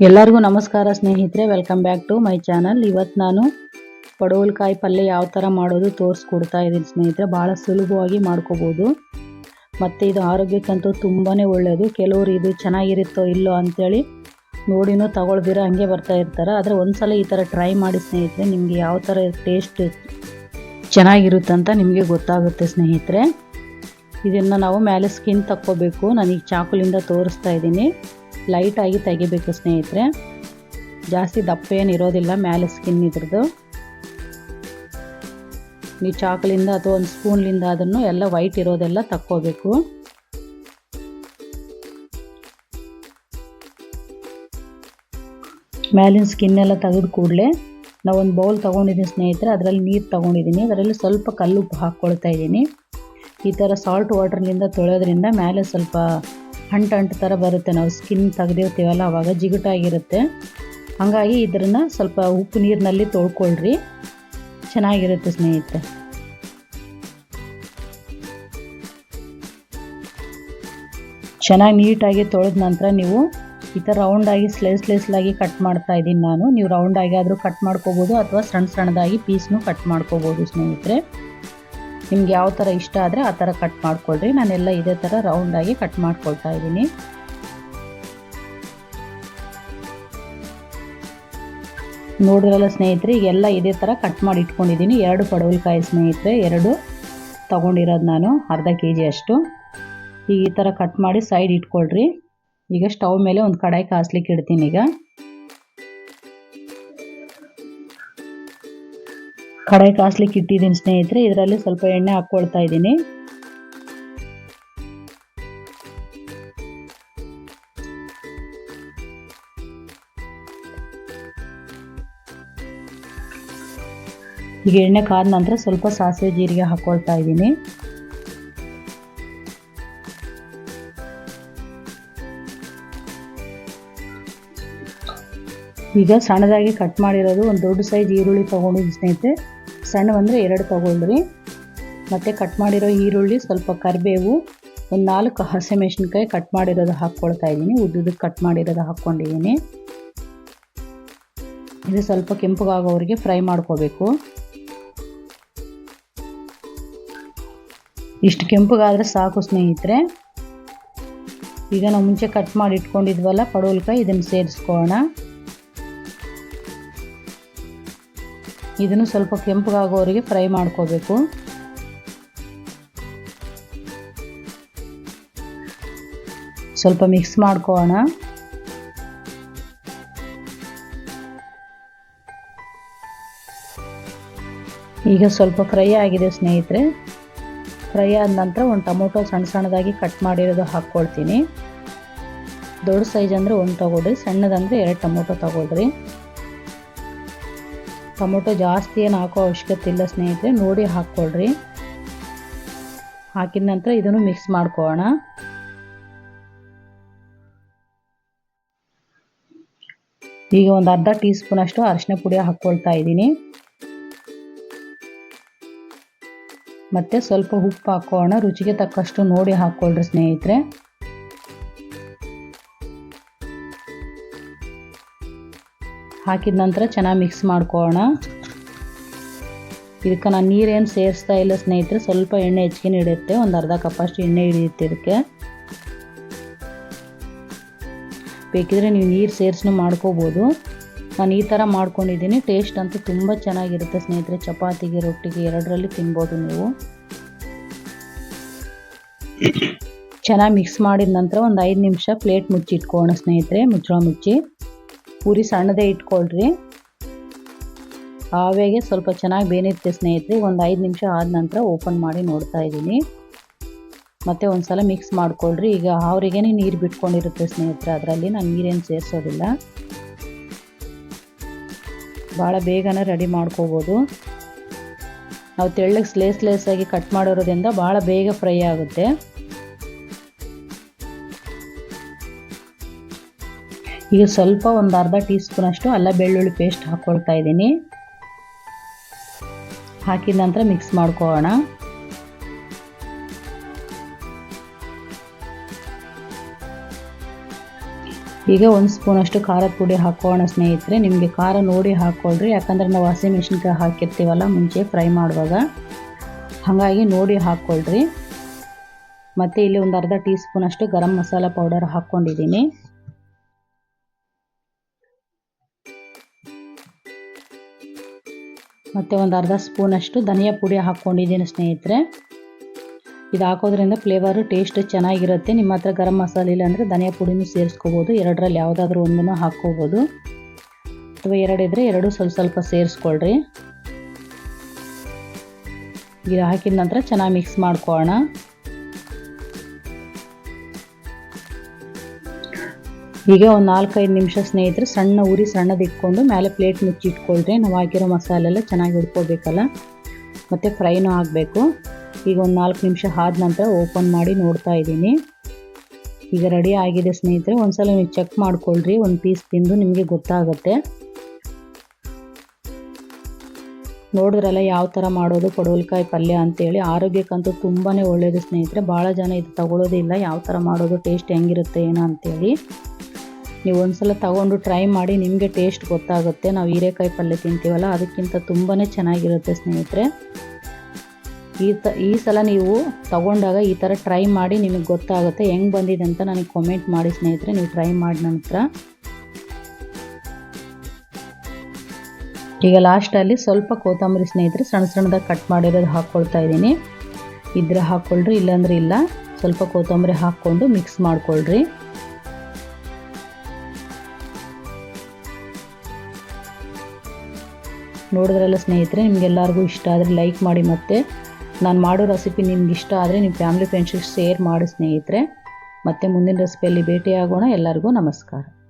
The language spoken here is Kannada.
ಎಲ್ಲರಿಗೂ ನಮಸ್ಕಾರ ಸ್ನೇಹಿತರೆ welcome back to my channel ಇವತ್ತು ನಾನು ಪಡವಲಕಾಯಿ ಪಲ್ಯ ಯಾವ ಥರ ಮಾಡೋದು ತೋರಿಸ್ಕೊಡ್ತಾ ಇದ್ದೀನಿ ಸ್ನೇಹಿತರೆ. ಭಾಳ ಸುಲಭವಾಗಿ ಮಾಡ್ಕೋಬೋದು. ಮತ್ತು ಇದು ಆರೋಗ್ಯಕ್ಕಂತೂ ತುಂಬಾ ಒಳ್ಳೆಯದು ಕೆಲವರು ಇದು ಚೆನ್ನಾಗಿರುತ್ತೋ ಇಲ್ಲೋ ಅಂಥೇಳಿ ನೋಡಿನೂ ತಗೊಳ್ದಿರ ಹಂಗೆ ಬರ್ತಾ ಇರ್ತಾರೆ. ಆದರೆ ಒಂದ್ಸಲ ಈ ಥರ ಟ್ರೈ ಮಾಡಿ ಸ್ನೇಹಿತರೆ, ನಿಮಗೆ ಯಾವ ಥರ ಟೇಸ್ಟ್ ಚೆನ್ನಾಗಿರುತ್ತಂತ ನಿಮಗೆ ಗೊತ್ತಾಗುತ್ತೆ ಸ್ನೇಹಿತರೆ. ಇದನ್ನು ನಾವು ಮೇಲೆ ಸ್ಕಿನ್ ತಕ್ಕೋಬೇಕು. ನಾನೀಗ ಚಾಕುಲಿಂದ ತೋರಿಸ್ತಾ ಇದ್ದೀನಿ. ಲೈಟಾಗಿ ತೆಗಿಬೇಕು ಸ್ನೇಹಿತರೆ. ಜಾಸ್ತಿ ದಪ್ಪ ಏನು ಇರೋದಿಲ್ಲ ಮೇಲೆ ಸ್ಕಿನ್ ಇದ್ರದ್ದು. ನೀವು ಚಾಕಲಿಂದ ಅಥವಾ ಒಂದು ಸ್ಪೂನ್ಲಿಂದ ಅದನ್ನು ಎಲ್ಲ ವೈಟ್ ಇರೋದೆಲ್ಲ ತಕ್ಕೋಬೇಕು. ಮೇಲಿನ ಸ್ಕಿನ್ ಎಲ್ಲ ತೆಗೆದು ಕೂಡಲೇ ನಾವೊಂದು ಬೌಲ್ ತೊಗೊಂಡಿದ್ದೀನಿ ಸ್ನೇಹಿತರೆ. ಅದರಲ್ಲಿ ನೀರು ತೊಗೊಂಡಿದ್ದೀನಿ ಅದರಲ್ಲಿ ಸ್ವಲ್ಪ ಕಲ್ಲುಪ್ಪು ಹಾಕ್ಕೊಳ್ತಾ ಇದ್ದೀನಿ. ಈ ಥರ ಸಾಲ್ಟ್ ವಾಟರ್ನಿಂದ ತೊಳೆಯೋದ್ರಿಂದ ಮೇಲೆ ಸ್ವಲ್ಪ ಅಂಟು ಅಂಟು ಥರ ಬರುತ್ತೆ. ನಾವು ಸ್ಕಿನ್ ತೆಗೆದಿರ್ತೀವಲ್ಲ ಆವಾಗ ಜಿಗುಟಾಗಿರುತ್ತೆ. ಹಾಗಾಗಿ ಇದನ್ನು ಸ್ವಲ್ಪ ಉಪ್ಪು ನೀರಿನಲ್ಲಿ ತೊಳ್ಕೊಳ್ರಿ. ಚೆನ್ನಾಗಿರುತ್ತೆ ಸ್ನೇಹಿತರೆ. ಚೆನ್ನಾಗಿ ನೀಟಾಗಿ ತೊಳೆದ ನಂತರ ನೀವು ಈ ಥರ ರೌಂಡಾಗಿ ಸ್ಲೈಸ್ ಸ್ಲೈಸ್ಲಾಗಿ ಕಟ್ ಮಾಡ್ತಾ ಇದ್ದೀನಿ ನಾನು. ನೀವು ರೌಂಡಾಗಿ ಆದರೂ ಕಟ್ ಮಾಡ್ಕೋಬೋದು, ಅಥವಾ ಸಣ್ಣ ಸಣ್ಣದಾಗಿ ಪೀಸ್ನು ಕಟ್ ಮಾಡ್ಕೋಬೋದು ಸ್ನೇಹಿತರೆ. ನಿಮ್ಗೆ ಯಾವ ಥರ ಇಷ್ಟ ಆದರೆ ಆ ಥರ ಕಟ್ ಮಾಡ್ಕೊಳ್ರಿ. ನಾನೆಲ್ಲ ಇದೇ ಥರ ರೌಂಡಾಗಿ ಕಟ್ ಮಾಡ್ಕೊಳ್ತಾ ಇದ್ದೀನಿ. ನೋಡಿರಲ್ಲ ಸ್ನೇಹಿತರೆ, ಈಗೆಲ್ಲ ಇದೇ ಥರ ಕಟ್ ಮಾಡಿ ಇಟ್ಕೊಂಡಿದ್ದೀನಿ. ಎರಡು ಪಡವಲಕಾಯಿ ಸ್ನೇಹಿತರೆ, ಎರಡು ತೊಗೊಂಡಿರೋದು ನಾನು, ಅರ್ಧ ಕೆ ಜಿ ಅಷ್ಟು. ಈಗ ಈ ಥರ ಕಟ್ ಮಾಡಿ ಸೈಡ್ ಇಟ್ಕೊಳ್ರಿ. ಈಗ ಸ್ಟವ್ ಮೇಲೆ ಒಂದು ಕಡಾಯಿ ಕಾಸ್ಲಿಕ್ಕೆ ಇಡ್ತೀನಿ ಈಗ. ಕಡಾಯಿ ಕಾಸ್ಲಿಕ್ಕೆ ಇಟ್ಟಿದ್ದೀನಿ ಸ್ನೇಹಿತರೆ, ಇದರಲ್ಲಿ ಸ್ವಲ್ಪ ಎಣ್ಣೆ ಹಾಕ್ಕೊಳ್ತಾ ಇದ್ದೀನಿ. ಈಗ ಎಣ್ಣೆ ಕಾದ ನಂತರ ಸ್ವಲ್ಪ ಸಾಸಿವೆ ಜೀರಿಗೆ ಹಾಕ್ಕೊಳ್ತಾ ಇದ್ದೀನಿ. ಈಗ ಸಣ್ಣದಾಗಿ ಕಟ್ ಮಾಡಿರೋದು ಒಂದು ದೊಡ್ಡ ಸೈಜ್ ಈರುಳ್ಳಿ ತೊಗೊಂಡಿದ್ದು ಸ್ನೇಹಿತರೆ ಸಣ್ಣ ಅಂದರೆ ಎರಡು ತೊಗೊಳ್ರಿ. ಮತ್ತು ಕಟ್ ಮಾಡಿರೋ ಈರುಳ್ಳಿ, ಸ್ವಲ್ಪ ಕರಿಬೇವು, ಒಂದು ನಾಲ್ಕು ಹಸಿಮೆಣ್ಸಿನ್ಕಾಯಿ ಕಟ್ ಮಾಡಿರೋದು ಹಾಕ್ಕೊಳ್ತಾ ಇದ್ದೀನಿ. ಉದ್ದುದಕ್ಕೆ ಕಟ್ ಮಾಡಿರೋದು ಹಾಕ್ಕೊಂಡಿದ್ದೀನಿ. ಇದು ಸ್ವಲ್ಪ ಕೆಂಪಗಾಗೋವರೆಗೆ ಫ್ರೈ ಮಾಡ್ಕೋಬೇಕು. ಇಷ್ಟು ಕೆಂಪಗಾದರೆ ಸಾಕು ಸ್ನೇಹಿತರೆ. ಈಗ ನಾವು ಮುಂಚೆ ಕಟ್ ಮಾಡಿ ಇಟ್ಕೊಂಡಿದ್ವಲ್ಲ, ಪಡವಲ್ಕಾಯಿ, ಇದನ್ನು ಸೇರಿಸ್ಕೊಳ್ಳೋಣ ಇದನ್ನು ಸ್ವಲ್ಪ ಕೆಂಪಗಾಗೋವರೆಗೆ ಫ್ರೈ ಮಾಡ್ಕೋಬೇಕು. ಸ್ವಲ್ಪ ಮಿಕ್ಸ್ ಮಾಡ್ಕೋಣ. ಈಗ ಸ್ವಲ್ಪ ಫ್ರೈ ಆಗಿದೆ ಸ್ನೇಹಿತರೆ. ಫ್ರೈ ಆದ ನಂತರ ಒಂದು ಟೊಮೊಟೊ ಸಣ್ಣ ಸಣ್ಣದಾಗಿ ಕಟ್ ಮಾಡಿರೋದು ಹಾಕ್ಕೊಳ್ತೀನಿ. ದೊಡ್ಡ ಸೈಜ್ ಅಂದರೆ ಒಂದು ತೊಗೊಳ್ರಿ ಸಣ್ಣದಂದರೆ ಎರಡು ಟೊಮೊಟೊ ತೊಗೊಳ್ರಿ ಟೊಮೊಟೊ ಜಾಸ್ತಿ ಏನು ಹಾಕೋ ಅವಶ್ಯಕತೆ ಇಲ್ಲ ಸ್ನೇಹಿತರೆ, ನೋಡಿ ಹಾಕ್ಕೊಳ್ರಿ. ಹಾಕಿದ ನಂತರ ಇದನ್ನು ಮಿಕ್ಸ್ ಮಾಡ್ಕೊಳ್ಳೋಣ. ಈಗ ಒಂದು ಅರ್ಧ ಟೀ ಸ್ಪೂನಷ್ಟು ಅರಿಶಿನ ಪುಡಿ ಹಾಕ್ಕೊಳ್ತಾ ಇದ್ದೀನಿ. ಮತ್ತು ಸ್ವಲ್ಪ ಉಪ್ಪು ಹಾಕೋಣ ರುಚಿಗೆ ತಕ್ಕಷ್ಟು ನೋಡಿ ಹಾಕ್ಕೊಳ್ರಿ ಸ್ನೇಹಿತರೆ. ಹಾಕಿದ ನಂತರ ಚೆನ್ನಾಗಿ ಮಿಕ್ಸ್ ಮಾಡ್ಕೊಳ್ಳೋಣ ಇದಕ್ಕೆ ನಾನು ನೀರೇನು ಸೇರಿಸ್ತಾ ಇಲ್ಲ ಸ್ನೇಹಿತರೆ, ಸ್ವಲ್ಪ ಎಣ್ಣೆ ಹೆಚ್ಚಿಗೆ ಹಿಡಿಯುತ್ತೆ, ಒಂದು ಅರ್ಧ ಕಪ್ಪಷ್ಟು ಎಣ್ಣೆ ಹಿಡಿಯುತ್ತೆ ಇದಕ್ಕೆ. ಬೇಕಿದ್ರೆ ನೀವು ನೀರು ಸೇರ್ಸನು ಮಾಡ್ಕೋಬೋದು. ನಾನು ಈ ಥರ ಮಾಡ್ಕೊಂಡಿದ್ದೀನಿ ಟೇಸ್ಟ್ ಅಂತೂ ತುಂಬ ಚೆನ್ನಾಗಿರುತ್ತೆ ಸ್ನೇಹಿತರೆ, ಚಪಾತಿಗೆ, ರೊಟ್ಟಿಗೆ ಎರಡರಲ್ಲಿ ತಿನ್ಬೋದು ನೀವು. ಚೆನ್ನಾಗಿ ಮಿಕ್ಸ್ ಮಾಡಿದ ನಂತರ ಒಂದು ಐದು ನಿಮಿಷ ಪ್ಲೇಟ್ ಮುಚ್ಚಿಟ್ಕೋಣ ಸ್ನೇಹಿತರೆ, ಮುಚ್ಚಳ ಮುಚ್ಚಿ. ಪೂರಿ ಸಣ್ಣದೇ ಇಟ್ಕೊಳ್ರಿ. ಆವೇಗೆ ಸ್ವಲ್ಪ ಚೆನ್ನಾಗಿ ಬೇನಿರುತ್ತೆ ಸ್ನೇಹಿತರೆ, ಒಂದು ಐದು ನಿಮಿಷ ಆದ ನಂತರ ಓಪನ್ ಮಾಡಿ ನೋಡ್ತಾ ಇದ್ದೀನಿ. ಮತ್ತು ಒಂದು ಸಲ ಮಿಕ್ಸ್ ಮಾಡ್ಕೊಳ್ರಿ. ಈಗ ಅವರಿಗೆ ನೀರು ಬಿಟ್ಕೊಂಡಿರುತ್ತೆ ಸ್ನೇಹಿತರೆ, ಅದರಲ್ಲಿ ನಾನು ನೀರೇನು ಸೇರಿಸೋದಿಲ್ಲ. ಭಾಳ ಬೇಗನೆ ರೆಡಿ ಮಾಡ್ಕೋಬೋದು. ನಾವು ತೆಳ್ಳಗೆ ಸ್ಲೇಸ್ ಸ್ಲೇಸಾಗಿ ಕಟ್ ಮಾಡಿರೋದ್ರಿಂದ ಭಾಳ ಬೇಗ ಫ್ರೈ ಆಗುತ್ತೆ. ಈಗ ಸ್ವಲ್ಪ ಒಂದು ಅರ್ಧ ಟೀ ಸ್ಪೂನಷ್ಟು ಅಲ್ಲ ಬೆಳ್ಳುಳ್ಳಿ ಪೇಸ್ಟ್ ಹಾಕ್ಕೊಳ್ತಾ ಇದ್ದೀನಿ. ಹಾಕಿದ ನಂತರ ಮಿಕ್ಸ್ ಮಾಡ್ಕೋಣ ಈಗ ಒಂದು ಸ್ಪೂನಷ್ಟು ಖಾರದ ಪುಡಿ ಹಾಕೋಣ ಸ್ನೇಹಿತರೆ. ನಿಮಗೆ ಖಾರ ನೋಡಿ ಹಾಕ್ಕೊಳ್ರಿ ಯಾಕಂದರೆ ನಾವು ಹಸಿಮೆಣ್ಸಿನ್ಕಾಯಿ ಹಾಕಿರ್ತೀವಲ್ಲ, ಮುಂಚೆ ಫ್ರೈ ಮಾಡುವಾಗ. ಹಾಗಾಗಿ ನೋಡಿ ಹಾಕ್ಕೊಳ್ರಿ ಮತ್ತು ಇಲ್ಲಿ ಒಂದು ಅರ್ಧ ಟೀ ಸ್ಪೂನಷ್ಟು ಗರಂ ಮಸಾಲ ಪೌಡರ್ ಹಾಕ್ಕೊಂಡಿದ್ದೀನಿ ಮತ್ತು ಒಂದು ಅರ್ಧ ಸ್ಪೂನಷ್ಟು ಧನಿಯಾ ಪುಡಿ ಹಾಕ್ಕೊಂಡಿದ್ದೀನಿ ಸ್ನೇಹಿತರೆ. ಇದು ಹಾಕೋದ್ರಿಂದ ಫ್ಲೇವರು ಟೇಸ್ಟ್ ಚೆನ್ನಾಗಿರುತ್ತೆ. ನಿಮ್ಮ ಹತ್ರ ಗರಂ ಮಸಾಲೆ ಇಲ್ಲ ಅಂದರೆ ಧನಿಯಾ ಪುಡಿನೂ ಸೇರಿಸ್ಕೋಬೋದು. ಎರಡರಲ್ಲಿ ಯಾವುದಾದ್ರೂ ಒಂದನ್ನು ಹಾಕ್ಕೋಬೋದು. ಅಥವಾ ಎರಡಿದ್ರೆ ಎರಡು ಸ್ವಲ್ಪ ಸ್ವಲ್ಪ ಸೇರಿಸ್ಕೊಳ್ರಿ. ಇದು ಹಾಕಿದ ನಂತರ ಚೆನ್ನಾಗಿ ಮಿಕ್ಸ್ ಮಾಡ್ಕೊಳ್ಳೋಣ. ಈಗ ಒಂದು ನಾಲ್ಕೈದು ನಿಮಿಷ ಸ್ನೇಹಿತರೆ, ಸಣ್ಣ ಉರಿ ಸಣ್ಣದಿಟ್ಕೊಂಡು ಮೇಲೆ ಪ್ಲೇಟ್ ಮುಚ್ಚಿಟ್ಕೊಳ್ರಿ ನಾವು ಹಾಕಿರೋ ಮಸಾಲೆ ಎಲ್ಲ ಚೆನ್ನಾಗಿ ಹಿಡ್ಕೋಬೇಕಲ್ಲ ಮತ್ತು ಫ್ರೈನೂ ಆಗಬೇಕು. ಈಗ ಒಂದು ನಾಲ್ಕು ನಿಮಿಷ ಆದ ನಂತರ ಓಪನ್ ಮಾಡಿ ನೋಡ್ತಾ ಇದ್ದೀನಿ. ಈಗ ರೆಡಿ ಆಗಿದೆ ಸ್ನೇಹಿತರೆ, ಒಂದ್ಸಲ ನೀವು ಚೆಕ್ ಮಾಡ್ಕೊಳ್ರಿ, ಒಂದು ಪೀಸ್ ತಿಂದು ನಿಮಗೆ ಗೊತ್ತಾಗುತ್ತೆ. ನೋಡಿದ್ರಲ್ಲ ಯಾವ ಥರ ಮಾಡೋದು ಪಡವಲಕಾಯಿ ಪಲ್ಯ ಅಂತೇಳಿ, ಆರೋಗ್ಯಕ್ಕಂತೂ ತುಂಬಾ ಒಳ್ಳೆಯದು ಸ್ನೇಹಿತರೆ. ಭಾಳ ಜನ ಇದು ತಗೊಳ್ಳೋದಿಲ್ಲ ಯಾವ ಥರ ಮಾಡೋದು ಟೇಸ್ಟ್ ಹೆಂಗಿರುತ್ತೆ ಏನೋ ಅಂತೇಳಿ ನೀವು ಒಂದ್ಸಲ ತಗೊಂಡು ಟ್ರೈ ಮಾಡಿ ನಿಮಗೆ ಟೇಸ್ಟ್ ಗೊತ್ತಾಗುತ್ತೆ. ನಾವು ಹೀರೆಕಾಯಿ ಪಲ್ಯ ತಿಂತೀವಲ್ಲ, ಅದಕ್ಕಿಂತ ತುಂಬಾ ಚೆನ್ನಾಗಿರುತ್ತೆ ಸ್ನೇಹಿತರೆ. ಈ ತ, ಈ ಸಲ ನೀವು ತಗೊಂಡಾಗ ಈ ಥರ ಟ್ರೈ ಮಾಡಿ ನಿಮಗೆ ಗೊತ್ತಾಗುತ್ತೆ, ಹೆಂಗೆ ಬಂದಿದೆ ಅಂತ ನನಗೆ ಕಮೆಂಟ್ ಮಾಡಿ ಸ್ನೇಹಿತರೆ, ನೀವು ಟ್ರೈ ಮಾಡಿದ ನಂತರ. ಈಗ ಲಾಸ್ಟಲ್ಲಿ ಸ್ವಲ್ಪ ಕೊತ್ತಂಬರಿ ಸ್ನೇಹಿತರೆ, ಸಣ್ಣ ಸಣ್ಣದಾಗಿ ಕಟ್ ಮಾಡಿರೋದು ಹಾಕ್ಕೊಳ್ತಾ ಇದ್ದೀನಿ. ಇದ್ರೆ ಹಾಕ್ಕೊಳ್ರಿ ಇಲ್ಲಾಂದ್ರೆ ಇಲ್ಲ. ಸ್ವಲ್ಪ ಕೊತ್ತಂಬರಿ ಹಾಕ್ಕೊಂಡು ಮಿಕ್ಸ್ ಮಾಡ್ಕೊಳ್ರಿ. ನೋಡಿದ್ರಲ್ಲ ಸ್ನೇಹಿತರೆ, ನಿಮಗೆಲ್ಲರಿಗೂ ಇಷ್ಟ ಆದರೆ ಲೈಕ್ ಮಾಡಿ ಮತ್ತು. ನಾನು ಮಾಡೋ ರೆಸಿಪಿ ನಿಮ್ಗೆ ಇಷ್ಟ ಆದರೆ ನಿಮ್ಮ ಫ್ಯಾಮಿಲಿ ಫ್ರೆಂಡ್ಸಿಗೆ ಶೇರ್ ಮಾಡಿ ಸ್ನೇಹಿತರೆ. ಮತ್ತು ಮುಂದಿನ ರೆಸಿಪಿಯಲ್ಲಿ ಭೇಟಿಯಾಗೋಣ. ಎಲ್ಲರಿಗೂ ನಮಸ್ಕಾರ.